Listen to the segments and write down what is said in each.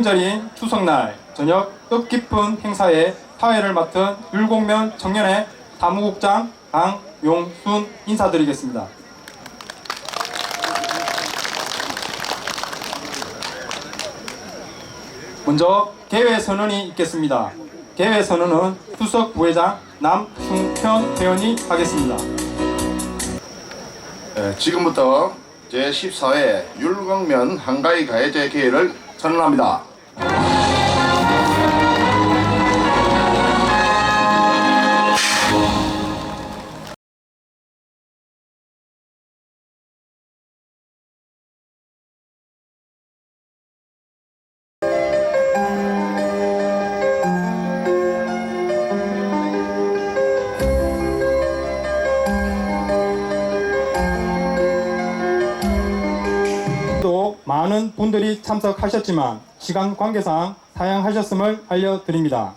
명절인 추석날 저녁 뜻깊은 행사에 사회를 맡은 율곡면 청년회 사무국장 강용순 인사드리겠습니다. 먼저 개회 선언이 있겠습니다. 개회 선언은 수석 부회장 남충현 회원이 하겠습니다. 예, 지금부터 제14회 율곡면 한가위 가해제 개회를 선언합니다. 또 분들이 참석하셨지만 시간 관계상 사양하셨음을 알려드립니다.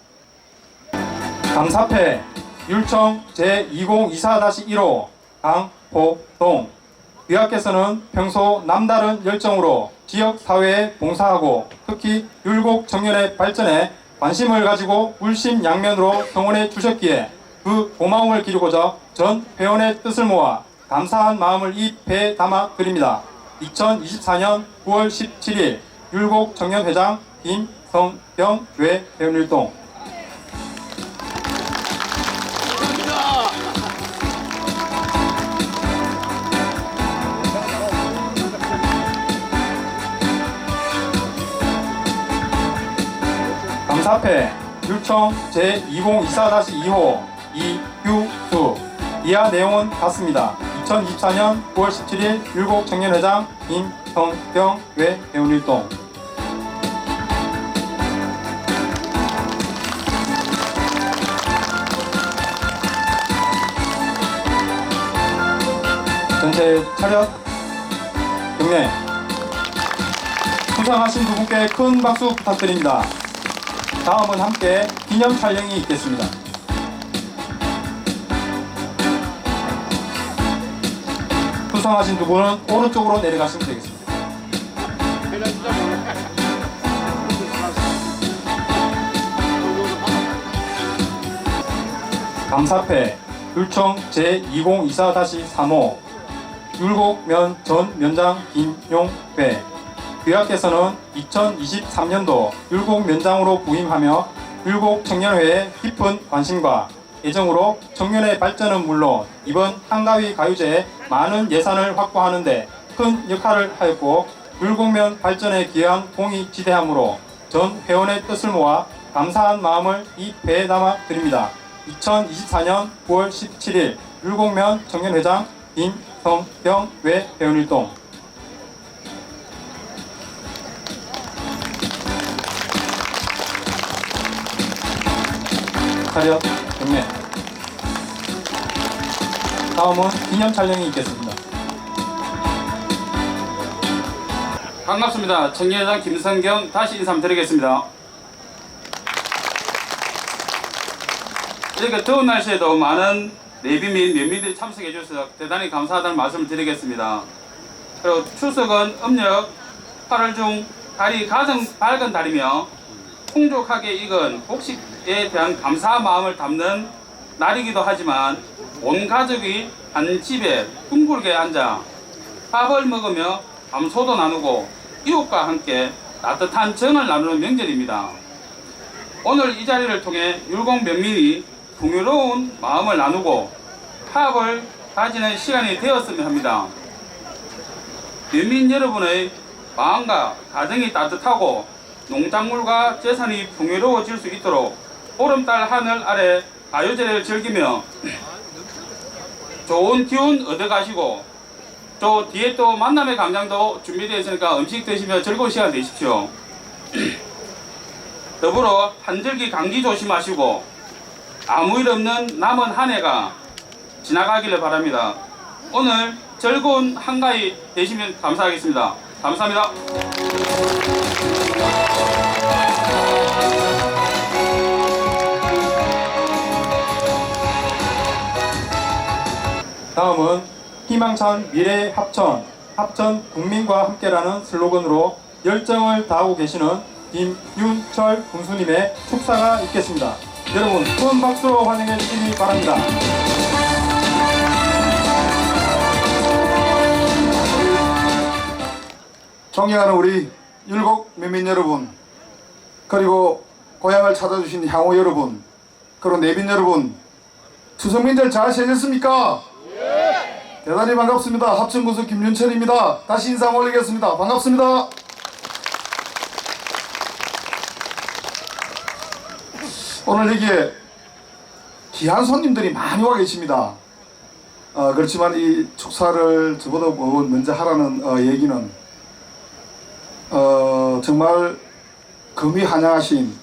감사패 율청 제2024-1호 강포동 위학께서는 평소 남다른 열정으로 지역 사회에 봉사하고 특히 율곡 청년의 발전에 관심을 가지고 울심양면으로 성원해 주셨기에 그 고마움을 기리고자 전 회원의 뜻을 모아 감사한 마음을 이 배에 담아 드립니다. 2024년 9월 17일 율곡 청년회장 김성병 외회원일동 감사패 율청 제2024-2호 이규수 이하 내용은 같습니다. 2024년 9월 17일 율곡 청년회장 김성병 외 회원일동 전체 차렷 경례 수상하신 두 분께 큰 박수 부탁드립니다. 다음은 함께 기념 촬영이 있겠습니다. 수상하신 두 분은 오른쪽으로 내려가시면 되겠습니다. 감사패 율청 제2024-3호 율곡면 전 면장 김용배 의학께서는 2023년도 율곡 면장으로 부임하며 율곡 청년회의 깊은 관심과 애정으로 청년의 발전은 물론 이번 한가위 가요제에 많은 예산을 확보하는데 큰 역할을 하였고 율곡면 발전에 기여한 공이 지대하므로 전 회원의 뜻을 모아 감사한 마음을 이 배에 담아 드립니다. 2024년 9월 17일 율곡면 청년회장 김성병 외 회원일동 차렷 경례 다음은 기념 촬영이 있겠습니다. 반갑습니다. 청년회장 김성경 다시 인사드리겠습니다. 이렇게 더운 날씨에도 많은 내비 및 면민들이 참석해 주셔서 대단히 감사하다는 말씀을 드리겠습니다. 그리고 추석은 음력 8월 중 달이 가장 밝은 달이며 풍족하게 익은 곡식에 대한 감사 마음을 담는 날이기도 하지만 온 가족이 한 집에 둥글게 앉아 밥을 먹으며 감소도 나누고 이웃과 함께 따뜻한 정을 나누는 명절입니다. 오늘 이 자리를 통해 율곡 면민이 풍요로운 마음을 나누고 화합을 다지는 시간이 되었으면 합니다. 면민 여러분의 마음과 가정이 따뜻하고 농작물과 재산이 풍요로워질 수 있도록 보름달 하늘 아래 가요제를 즐기며 좋은 기운 얻어가시고 또 뒤에 또 만남의 광장도 준비되어 있으니까 음식 드시며 즐거운 시간 되십시오. 더불어 한절기 감기 조심하시고 아무 일 없는 남은 한 해가 지나가기를 바랍니다. 오늘 즐거운 한가위 되시면 감사하겠습니다. 감사합니다. 다음은 희망찬 미래 합천, 합천 국민과 함께라는 슬로건으로 열정을 다하고 계시는 김윤철 군수님의 축사가 있겠습니다. 여러분 큰 박수로 환영해 주시기 바랍니다. 존경하는 우리 율곡 민민 여러분 그리고 고향을 찾아주신 향후 여러분 그리고 내빈 여러분 추석 명절 잘 지내셨습니까? 대단히 반갑습니다. 합천군수 김윤철입니다. 다시 인사 올리겠습니다. 반갑습니다. 오늘 여기에 귀한 손님들이 많이 와 계십니다. 어, 그렇지만 이 축사를 저보다 뭐 먼저 하라는 어, 얘기는 어, 정말 금이 환영하신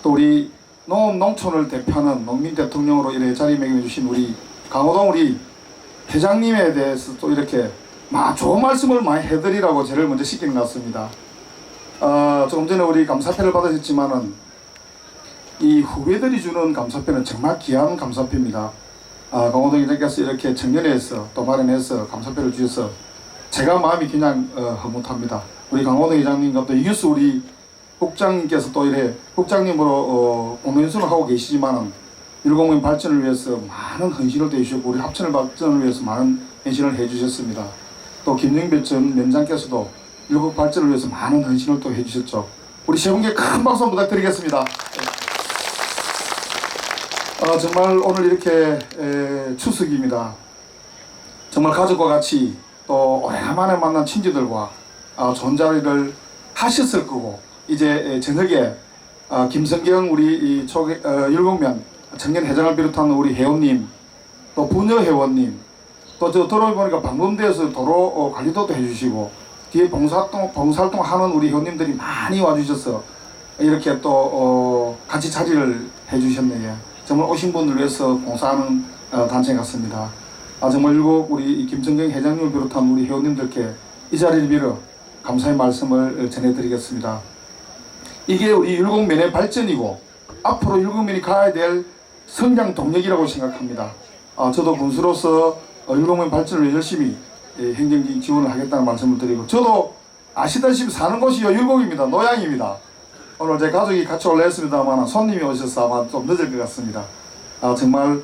또 우리 농업 농촌을 대표하는 농민 대통령으로 이렇게 자리매김해 주신 우리 강호동 우리 회장님에 대해서 또 이렇게 마 좋은 말씀을 많이 해드리라고 저를 먼저 시킨 것 같습니다. 어, 조금 전에 우리 감사패를 받으셨지만은 이 후배들이 주는 감사패는 정말 귀한 감사패입니다. 아, 강호동 회장께서 이렇게 청년회에서 또 마련해서 감사패를 주셔서 제가 마음이 그냥 어, 흐뭇합니다. 우리 강호동 회장님과 또 이규수 우리 국장님께서 또 이래 국장님으로 어, 공연수를 하고 계시지만은 일공민 발전을 위해서 많은 헌신을 해주셨고 우리 합천을 발전을 위해서 많은 헌신을 해주셨습니다. 또 김영배 전 면장께서도 일국 발전을 위해서 많은 헌신을 또 해주셨죠. 우리 세 분께 큰 박수 부탁드리겠습니다. 아, 정말 오늘 이렇게 에, 추석입니다. 정말 가족과 같이 또 오래간만에 만난 친지들과 아, 좋은 자리를 하셨을 거고 이제 에, 저녁에 아, 김성경 우리 이 초, 어, 율곡면 청년 회장을 비롯한 우리 회원님 또 부녀 회원님 또 저 들어보니까 방범대에서 도로 어, 관리도도 해주시고 뒤에 봉사활동 봉사활동 하는 우리 회원님들이 많이 와주셔서 이렇게 또 어, 같이 자리를 해주셨네요. 정말 오신 분들 위해서 봉사하는 어, 단체 같습니다. 아, 정말 일곱 우리 이 김정경 회장님을 비롯한 우리 회원님들께 이 자리를 빌어 감사의 말씀을 전해드리겠습니다. 이게 우리 율곡면의 발전이고 앞으로 율곡면이 가야 될 성장 동력이라고 생각합니다. 아, 저도 군수로서 어, 율곡면 발전을 열심히 예, 행정적인 지원을 하겠다는 말씀을 드리고 저도 아시다시피 사는 곳이요 율곡입니다. 노양입니다. 오늘 제 가족이 같이 올라했습니다만 손님이 오셔서 아마 좀 늦을 것 같습니다. 아, 정말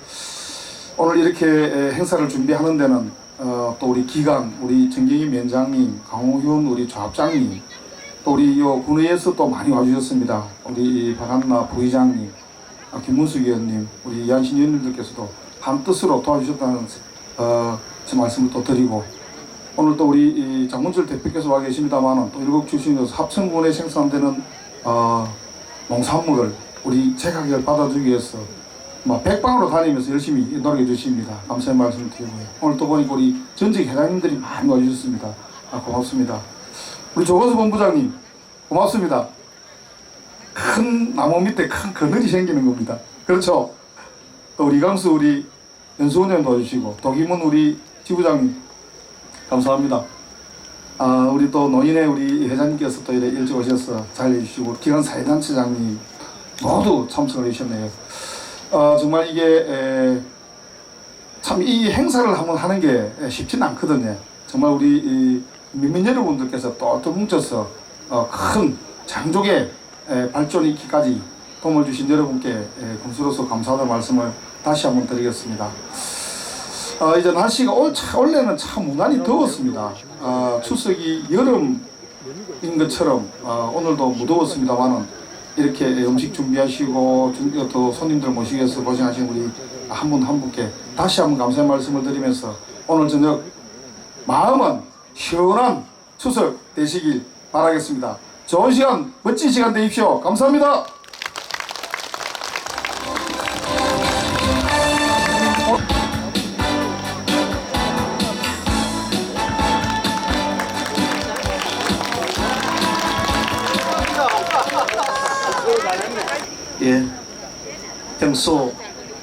오늘 이렇게 에, 행사를 준비하는 데는 어, 또 우리 기강, 우리 정경희 위원장님, 강호윤 우리 조합장님, 또 우리 요 군의에서 또 많이 와주셨습니다. 우리 박한나 부의장님, 아, 김문숙 의원님, 우리 이한신 의원님들께서도 한 뜻으로 도와주셨다는 어, 제 말씀을 또 드리고 오늘 또 우리 이 장문철 대표께서 와 계십니다만은 또 일곱 출신에서 합천군에 생산되는 어, 농산물을 우리 제 가격을 받아주기 위해서 막 백방으로 다니면서 열심히 노력해 주십니다. 감사의 말씀을 드리고요. 오늘 또 보니까 우리 전직 회장님들이 많이 와주셨습니다. 아, 고맙습니다. 우리 조건수 본부장님 고맙습니다. 큰 나무 밑에 큰 그늘이 생기는 겁니다. 그렇죠? 또 우리 이강수 우리 연수원장 도와주시고 도기문 우리 지부장님 감사합니다. 아 우리 또 노인의 우리 회장님께서 또 이래 일찍 오셔서 잘 해주시고 기관 사회단체장님 모두 참석을 해주셨네요. 어, 정말 이게 참 이 행사를 한번 하는 게 쉽지는 않거든요. 정말 우리 이 민민 여러분들께서 똘똘 뭉쳐서 어, 큰 장족의 에, 발전이 있기까지 도움을 주신 여러분께 에, 군수로서 감사하다는 말씀을 다시 한번 드리겠습니다. 어, 이제 날씨가 올, 차, 원래는 참 무난히 더웠습니다. 어, 추석이 여름인 것처럼 어, 오늘도 무더웠습니다만은 이렇게 음식 준비하시고 준- 또 손님들 모시기 위해서 고생하신 우리 한분한 분께 다시 한번 감사의 말씀을 드리면서 오늘 저녁 마음은 시원한 추석 되시길 바라겠습니다. 좋은 시간, 멋진 시간 되십시오. 감사합니다. 예, 평소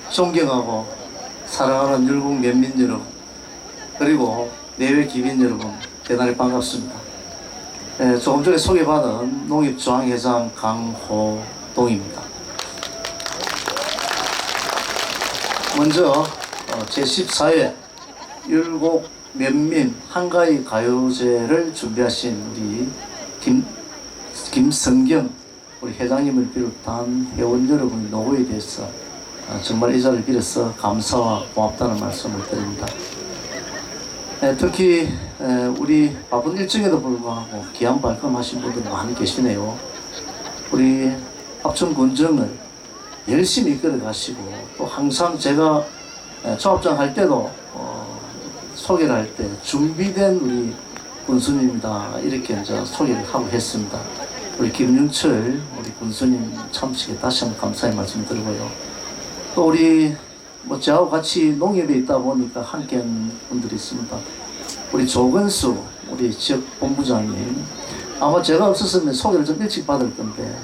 존경하고 사랑하는 율곡 면민 여러분 그리고 내외 기민 여러분 대단히 반갑습니다. 예, 조금 전에 소개받은 농협중앙회장 강호동입니다. 먼저 어, 제14회 율곡 면민 한가위 가요제를 준비하신 우리 김, 김성경 우리 회장님을 비롯한 회원 여러분 노고에 대해서 어, 정말 이 자리를 빌어서 감사와 고맙다는 말씀을 드립니다. 에, 특히 에, 우리 바쁜 일정에도 불구하고 귀한 발걸음하신 분들이 많이 계시네요. 우리 합천 군정을 열심히 이끌어 가시고 또 항상 제가 에, 조합장 할 때도 어, 소개를 할 때 준비된 우리 군수님이다 이렇게 이제 소개를 하고 했습니다. 우리 김윤철 우리 군수님 참석에 다시 한번 감사의 말씀 드리고요. 또 우리 뭐 저하고 같이 농협에 있다 보니까 함께한 분들이 있습니다. 우리 조건수 우리 지역 본부장님 아마 제가 없었으면 소개를 좀 일찍 받을 건데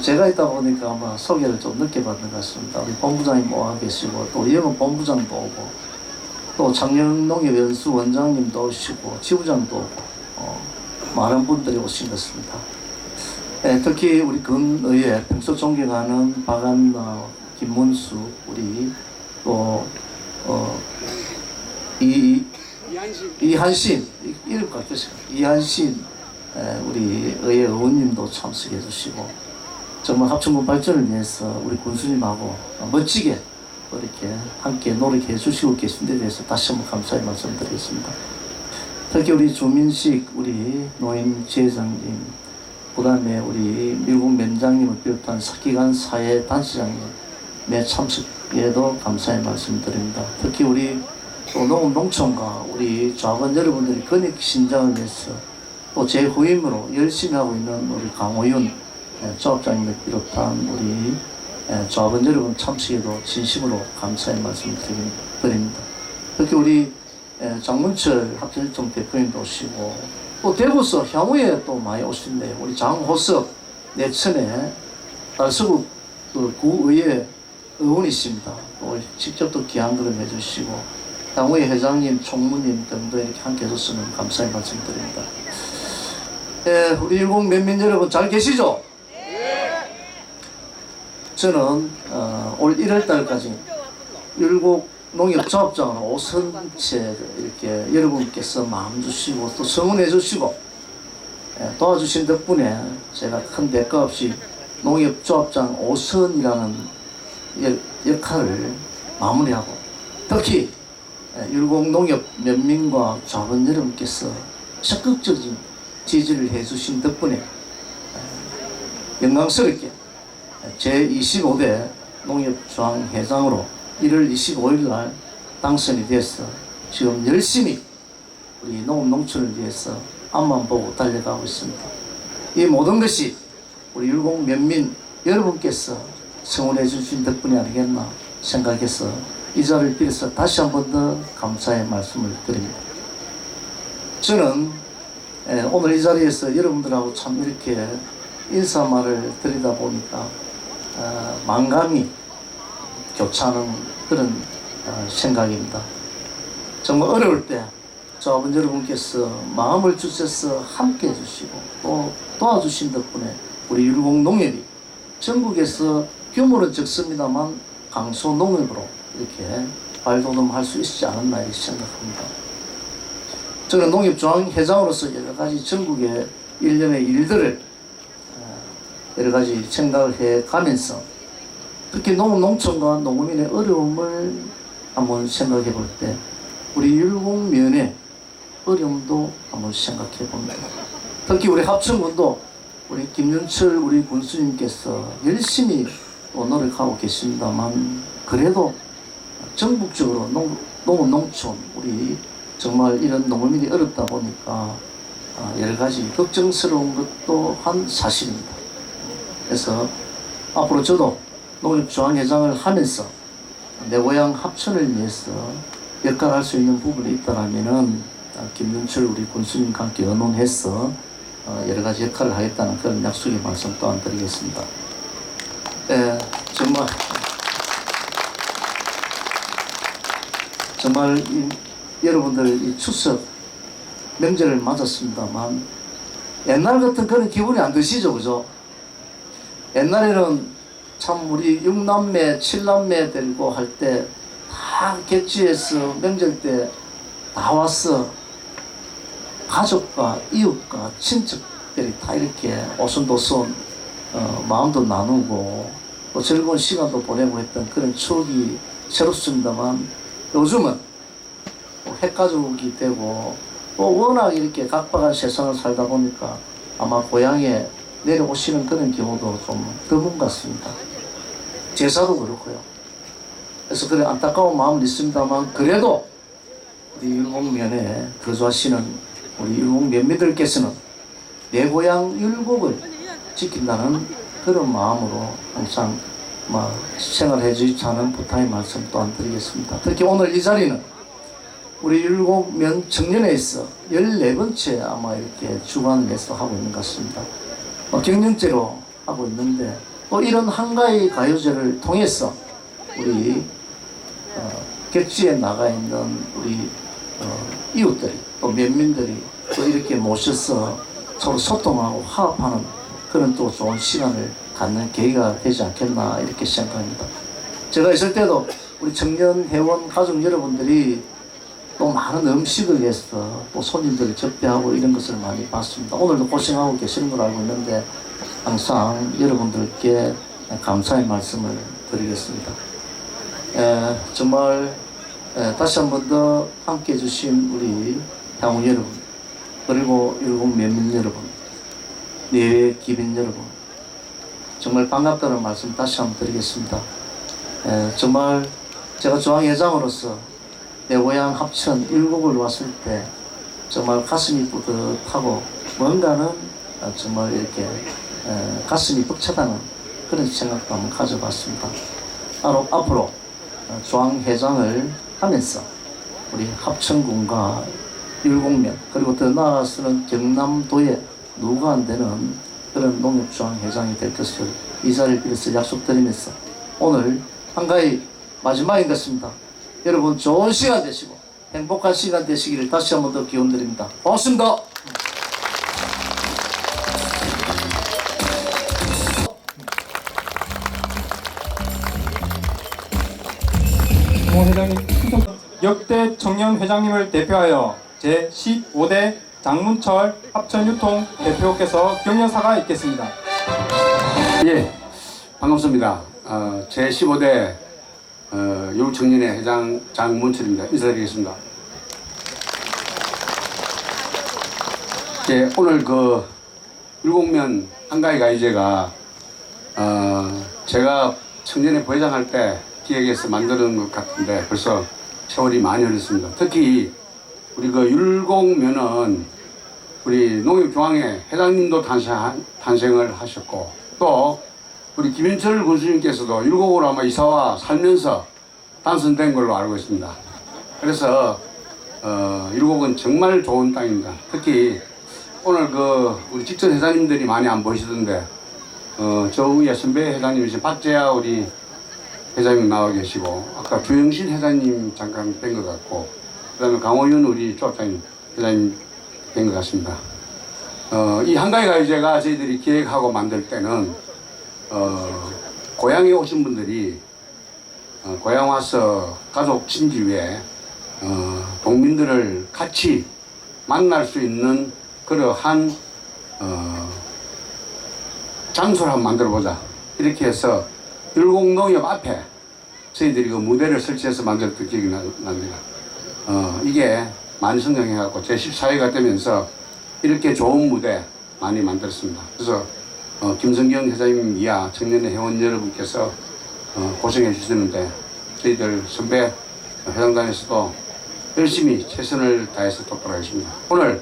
제가 있다 보니까 아마 소개를 좀 늦게 받는 것 같습니다. 우리 본부장님 모아 계시고 또 이영은 본부장도 오고 또 창녕농협 연수 원장님도 오시고 지부장도 오고 어, 많은 분들이 오신 것 같습니다. 예, 특히 우리 근의회 평소 존경하는 박안나, 김문수, 우리 또 어, 이, 이한신 이- 이름 바뀌었어요. 이한신 에, 우리 의회 의원님도 참석해 주시고 정말 합천군 발전을 위해서 우리 군수님하고 멋지게 이렇게 함께 노력해 주시고 계신 데 대해서 다시 한번 감사의 말씀 드리겠습니다. 특히 우리 조민식 우리 노인 지회장님 그 다음에 우리 밀국 면장님을 비롯한 사기관 사회 단체장님 내 참석에도 감사의 말씀 드립니다. 특히 우리 또 농업 농촌과 우리 좌원 여러분들이 근익 신장을 위해서 또 제 후임으로 열심히 하고 있는 우리 강호윤 예, 조합장님을 비롯한 우리 예, 조합원 여러분 참석에도 진심으로 감사의 말씀을 드립- 드립니다. 특히 우리 예, 장문철 합천일동 대표님도 오시고 또 대구서 향후에 또 많이 오신대요. 우리 장호석 내천에 달서구 그 구의회 의원이십니다. 또 직접 또 귀한 걸음 해주시고 향후에 회장님, 총무님 등도 이렇게 함께 해줬으면 감사의 말씀 드립니다. 예, 우리 일곱 면민 여러분 잘 계시죠? 저는 어, 올 1월 달까지 율곡 농협조합장으로 오선채 이렇게 여러분께서 마음 주시고 또 성원해 주시고 예, 도와주신 덕분에 제가 큰 대가 없이 농협조합장 오선이라는 역- 역할을 마무리하고 특히 예, 율곡 농협 면민과 자원 여러분께서 적극적인 지지를 해주신 덕분에 예, 영광스럽게 제25대 농협중앙회장으로 1월 25일 날 당선이 돼서 지금 열심히 우리 농업 농촌을 위해서 앞만 보고 달려가고 있습니다. 이 모든 것이 우리 율곡 면민 여러분께서 성원해 주신 덕분이 아니겠나 생각해서 이 자리를 빌어서 다시 한 번 더 감사의 말씀을 드립니다. 저는 예, 오늘 이 자리에서 여러분들하고 참 이렇게 인사말을 드리다 보니까 어, 만감이 교차하는 그런 어, 생각입니다. 정말 어려울 때 저아버지 여러분께서 마음을 주셔서 함께 해주시고 또 도와주신 덕분에 우리 율곡 농협이 전국에서 규모는 적습니다만 강소 농협으로 이렇게 발돋움할 수 있지 않았나 이렇게 생각합니다. 저는 농협중앙회장으로서 여러 가지 전국의 일련의 일들을 어, 여러 가지 생각을 해 가면서 특히 농업 농촌과 농민의 어려움을 한번 생각해 볼 때 우리 율곡면의 어려움도 한번 생각해 봅니다. 특히 우리 합천군도 우리 김윤철 우리 군수님께서 열심히 또 노력하고 계십니다만 그래도 전국적으로 농, 농업 농촌 우리 정말 이런 농민이 어렵다 보니까 아, 여러 가지 걱정스러운 것도 한 사실입니다. 그래서 앞으로 저도 농협중앙회장을 하면서 내 고향 합천을 위해서 역할할 수 있는 부분이 있다라면은 아, 김윤철 우리 군수님과 함께 의논해서 어, 여러 가지 역할을 하겠다는 그런 약속의 말씀 또한 드리겠습니다. 에, 정말 정말 이, 여러분들 이 추석 명절을 맞았습니다만 옛날 같은 그런 기분이 안 드시죠, 그죠? 옛날에는 참 우리 육남매, 칠남매 데리고 할 때 다 객지에서 명절 때다 왔어. 가족과 이웃과 친척들이 다 이렇게 오손도손 어, 마음도 나누고 또 즐거운 시간도 보내고 했던 그런 추억이 새롭습니다만 요즘은 뭐 핵가족이 되고 또 워낙 이렇게 각박한 세상을 살다 보니까 아마 고향에 내려오시는 그런 경우도 좀 드문 것 같습니다. 제사도 그렇고요. 그래서 그래 안타까운 마음은 있습니다만 그래도 우리 율곡면에 거주하시는 우리 율곡 면미들께서는 내 고향 율곡을 지킨다는 그런 마음으로 항상 막 생활해 주시자는 부탁의 말씀 또한 드리겠습니다. 특히 오늘 이 자리는 우리 율곡면 청년에 있어 14번째 아마 이렇게 주관을 해서 하고 있는 것 같습니다. 어, 경년제로 하고 있는데 또 이런 한가위 가요제를 통해서 우리 어, 객지에 나가 있는 우리 어, 이웃들이 또 면민들이 또 이렇게 모셔서 서로 소통하고 화합하는 그런 또 좋은 시간을 갖는 계기가 되지 않겠나 이렇게 생각합니다. 제가 있을 때도 우리 청년 회원 가족 여러분들이 또 많은 음식을 해서 또 손님들을 접대하고 이런 것을 많이 봤습니다. 오늘도 고생하고 계시는 걸 알고 있는데 항상 여러분들께 감사의 말씀을 드리겠습니다. 에, 정말 에, 다시 한 번 더 함께 해주신 우리 향후 여러분 그리고 일곱 면민 여러분 내외 기빈 여러분 정말 반갑다는 말씀 다시 한번 드리겠습니다. 에, 정말 제가 중앙회장으로서 내 고향 합천 일곡을 왔을 때 정말 가슴이 뿌듯하고 뭔가는 어, 정말 이렇게 에, 가슴이 벅차다는 그런 생각도 한번 가져봤습니다. 바로 앞으로 어, 중앙회장을 하면서 우리 합천군과 율곡면 그리고 더 나아가서는 경남도에 누가 안 되는 그런 농협중앙 회장이 될 것을 이 자리를 빌어서 약속드리면서 오늘 한가위 마지막인 것 같습니다. 여러분 좋은 시간 되시고 행복한 시간 되시기를 다시 한 번 더 기원 드립니다. 고맙습니다. 모 회장님 역대 청년 회장님을 대표하여 제 15대 장문철 합천유통 대표께서 격려사가 있겠습니다. 예, 반갑습니다. 어, 제 15대 어, 유청년회 회장 장문철입니다. 인사드리겠습니다. 예, 오늘 그 율곡면 한가위 가이제가 어, 제가 청년회 부회장할 때 기획해서 만드는 것 같은데 벌써 세월이 많이 흘렀습니다. 특히 우리 그 율곡면은 우리 농협중앙회 회장님도 탄생, 탄생을 하셨고 또 우리 김인철 군수님께서도 율곡으로 아마 이사와 살면서 당선된 걸로 알고 있습니다. 그래서 어, 율곡은 정말 좋은 땅입니다. 특히 오늘 그 우리 직전 회장님들이 많이 안 보이시던데 어, 저 위에 선배 회장님이신 박재아 우리 회장님 나와 계시고 아까 주영신 회장님 잠깐 뵌 것 같고 그다음에 강호윤 우리 조합장님 회장님 뵌것 같습니다. 어, 이 한가위 가요제가 저희들이 기획하고 만들 때는 어, 고향에 오신 분들이 어, 고향 와서 가족 친지 외에 어, 동민들을 같이 만날 수 있는 그러한 어, 장소를 한번 만들어 보자 이렇게 해서 율곡농협 앞에 저희들이 그 무대를 설치해서 만들었던 기억이 나, 납니다. 어, 이게 많이 성장해갖고 제14회가 되면서 이렇게 좋은 무대 많이 만들었습니다. 그래서 어, 김성경 회장님 이하 청년의 회원 여러분께서 어, 고생해 주시는데 저희들 선배 회장단에서도 열심히 최선을 다해서 돕도록 하겠습니다. 오늘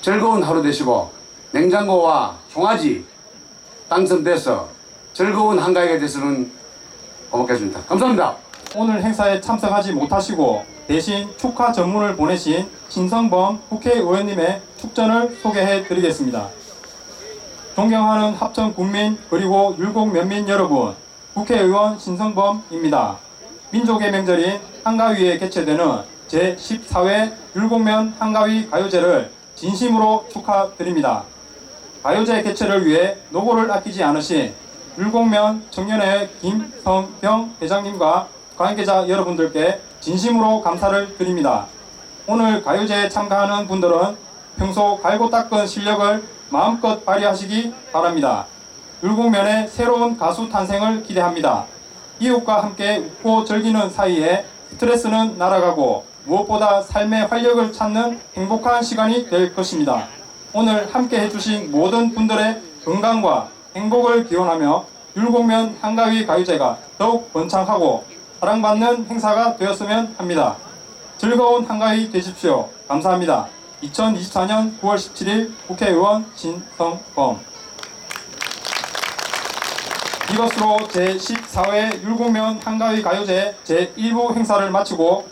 즐거운 하루 되시고 냉장고와 송아지 당선돼서 즐거운 한가위가 되시는 고맙겠습니다. 감사합니다. 오늘 행사에 참석하지 못하시고 대신 축하 전문을 보내신 신성범 국회의원님의 축전을 소개해 드리겠습니다. 존경하는 합천 군민 그리고 율곡 면민 여러분, 국회의원 신성범입니다. 민족의 명절인 한가위에 개최되는 제14회 율곡면 한가위 가요제를 진심으로 축하드립니다. 가요제 개최를 위해 노고를 아끼지 않으신 율곡면 청년회 김성병 회장님과 관계자 여러분들께 진심으로 감사를 드립니다. 오늘 가요제에 참가하는 분들은 평소 갈고 닦은 실력을 마음껏 발휘하시기 바랍니다. 율곡면의 새로운 가수 탄생을 기대합니다. 이웃과 함께 웃고 즐기는 사이에 스트레스는 날아가고 무엇보다 삶의 활력을 찾는 행복한 시간이 될 것입니다. 오늘 함께 해주신 모든 분들의 건강과 행복을 기원하며 율곡면 한가위 가요제가 더욱 번창하고 사랑받는 행사가 되었으면 합니다. 즐거운 한가위 되십시오. 감사합니다. 2024년 9월 17일 국회의원 신성범 이것으로 제14회 율곡면 한가위 가요제 제1부 행사를 마치고